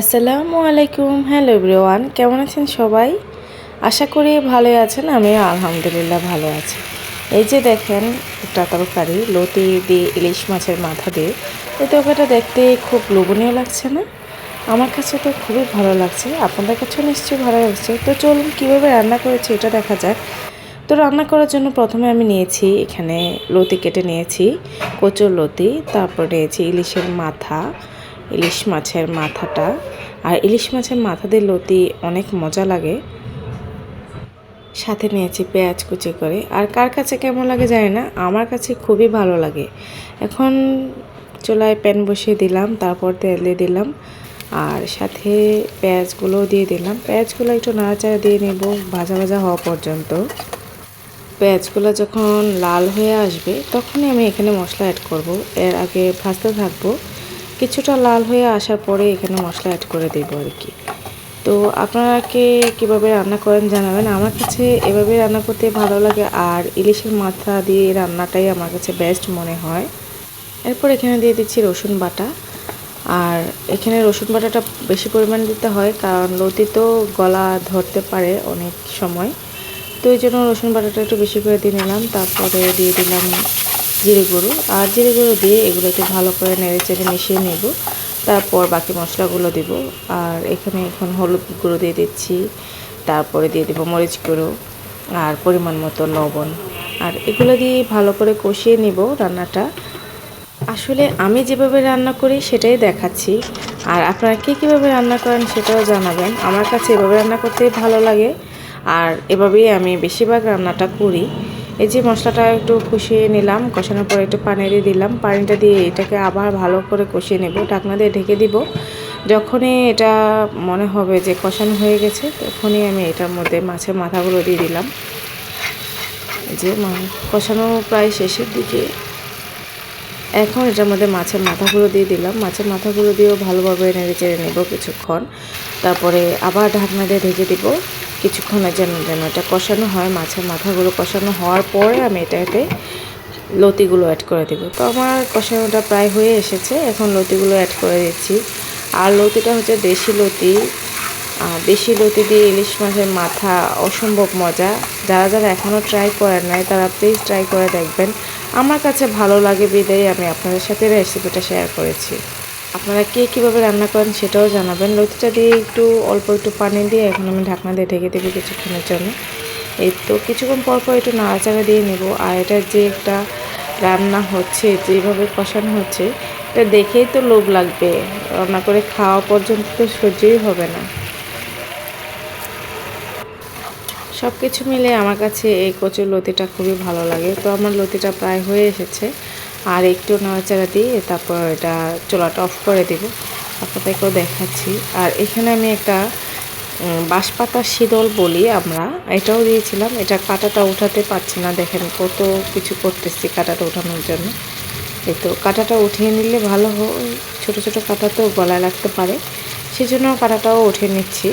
আসসালামু আলাইকুম, hello everyone, কেমন আছেন সবাই? আশা করি ভালোই আছেন, আমিও আলহামদুলিল্লাহ ভালো আছি। এই যে দেখেন, একটা তরকারি, লতি দিয়ে ইলিশ মাছের মাথা দিয়ে। এই তরকারিটা দেখতে খুব লোভনীয় লাগছে না? আমার কাছে তো খুবই ভালো লাগছে, আপনাদের কাছেও নিশ্চয়ই ভালো লাগছে। তো চলুন, কীভাবে রান্না করেছি এটা দেখা যাক। তো রান্না করার জন্য প্রথমে আমি নিয়েছি, এখানে লতি কেটে নিয়েছি, কচুর লতি, তারপর নিয়েছি ইলিশের মাথা ইলিশ মাছের মাথাটা। আর ইলিশ মাছের মাথা দিয়ে লতি অনেক মজা লাগে। সাথে নিয়েছি পেঁয়াজ কুচি করে। আর কার কাছে কেমন লাগে জানি না, আমার কাছে খুবই ভালো লাগে। এখন চুলায় প্যান বসিয়ে দিলাম, তারপর তেল দিয়ে দিলাম। আর সাথে পেঁয়াজগুলো দিয়ে দিলাম। পেঁয়াজগুলো একটু নাড়াচাড়া দিয়ে নেব, ভাজা ভাজা হওয়া পর্যন্ত। পেঁয়াজগুলো যখন লাল হয়ে আসবে, তখনই আমি এখানে মশলা অ্যাড করব। এর আগে ভাজতে থাকব। কিছুটা লাল হয়ে আসার পরে এখানে মশলা অ্যাড করে দেবো আর কি। তো আপনারা কে কীভাবে রান্না করেন জানাবেন? আমার কাছে এভাবে রান্না করতে ভালো লাগে আর ইলিশের মাথা দিয়ে রান্নাটাই আমার কাছে বেস্ট মনে হয়। এরপর এখানে দিয়ে দিচ্ছি রসুন বাটা। আর এখানে রসুন বাটাটা বেশি পরিমাণ দিতে হয় কারণ লতি তো গলা ধরতে পারে অনেক সময়। তো এই জন্য রসুন বাটাটা একটু বেশি করে দিয়ে নিলাম। তারপরে দিয়ে দিলাম জিরে গুঁড়ো। আর জিরে গুঁড়ো দিয়ে এগুলো একটু ভালো করে নেড়ে চেড়ে মিশিয়ে নেব। তারপর বাকি মশলাগুলো দেব। আর এখানে এখন হলুদ গুঁড়ো দিয়ে দিচ্ছি। তারপরে দিয়ে দেবো মরিচ গুঁড়ো আর পরিমাণ মতো লবণ। আর এগুলো দিয়ে ভালো করে কষিয়ে নিব রান্নাটা। আসলে আমি যেভাবে রান্না করি সেটাই দেখাচ্ছি। আর আপনারা কে কীভাবে রান্না করেন সেটাও জানাবেন। আমার কাছে এভাবে রান্না করতে ভালো লাগে। আর এভাবেই আমি বেশিরভাগ রান্নাটা করি। এই যে মশলাটা একটু কষিয়ে নিলাম, কষানোর পর একটু পানি দিয়ে দিলাম। পানিটা দিয়ে এটাকে আবার ভালো করে কষিয়ে নেব, ঢাকনা দিয়ে ঢেকে দিব। যখনই এটা মনে হবে যে কষানো হয়ে গেছে, তখনই আমি এটার মধ্যে মাছের মাথাগুলো দিয়ে দিলাম। যে কষানো প্রায় শেষের দিকে। এখন এটার মধ্যে মাছের মাথাগুলো দিয়ে দিলাম। মাছের মাথাগুলো দিয়েও ভালোভাবে নেড়ে চেড়ে নেব কিছুক্ষণ। তারপরে আবার ঢাকনা দিয়ে ঢেকে দিব। কিছুক্ষণের জন্য যেন এটা কষানো হয়, মাছের মাথাগুলো কষানো হওয়ার পরে আমি এটাতে লতিগুলো অ্যাড করে দেব। তো আমার কষানোটা প্রায় হয়ে এসেছে, এখন লতিগুলো অ্যাড করে দিচ্ছি। আর লতিটা হচ্ছে দেশি লতি। দেশি লতি দিয়ে ইলিশ মাছের মাথা অসম্ভব মজা। যারা যারা এখনও ট্রাই করেন নাই, তারা প্লিজ ট্রাই করে দেখবেন। আমার কাছে ভালো লাগে বিদায়। আমি আপনাদের সাথে রেসিপিটা শেয়ার করেছি। আপনারা কে কীভাবে রান্না করেন সেটাও জানাবেন। লতিটা দিয়ে একটু অল্প একটু পানি দিয়ে এখন আমি ঢাকনা দিয়ে ঢেকে দেবো কিছুক্ষণের জন্য। এই তো কিছুক্ষণ পর পর একটু নাড়াচাড়া দিয়ে নেব। আর এটার যে একটা রান্না হচ্ছে, যেভাবে কষানো হচ্ছে, এটা দেখেই তো লোভ লাগবে। রান্না করে খাওয়া পর্যন্ত তো সহ্যই হবে না। সব কিছু মিলে আমার কাছে এই কচুর লতিটা খুবই ভালো লাগে। তো আমার লতিটা প্রায় হয়ে এসেছে। আর একটু নাড়াচাড়া দিয়ে তারপর এটা চোলাটা অফ করে দেব। আপনাদেরকেও দেখাচ্ছি। আর এখানে আমি একটা বাঁশপাতা শীতল বলি আমরা, এটাও দিয়েছিলাম। এটা কাটাটা উঠাতে পারছি না, দেখেন কত কিছু করতেছি কাটাটা উঠানোর জন্য। এই তো কাটাটা উঠিয়ে নিলে ভালো হয়। ছোটো ছোটো কাটা তো গলায় লাগতে পারে। সেজন্য কাটাটাও উঠিয়ে নিচ্ছি।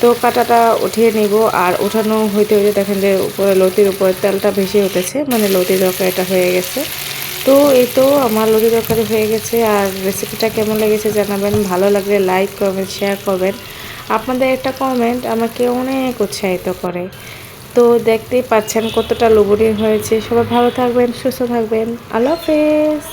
তো কাটাটা উঠিয়ে নিব। আর উঠানো হইতে হইতে দেখেন যে উপরে লতির উপরে তেলটা ভেসে উঠেছে। মানে লতি এটা হয়ে গেছে। তো এই তো আমার লুচি তরকারি হয়ে গেছে আর রেসিপিটা কেমন লেগেছে জানাবেন। ভালো লাগলে লাইক করবেন শেয়ার করবেন। আপনাদের একটা কমেন্ট আমাকে অনেক উৎসাহিত করে। তো দেখতেই পাচ্ছেন কতটা লোভনীয় হয়েছে। সবাই ভালো থাকবেন, সুস্থ থাকবেন। আল্লাহ হাফেজ।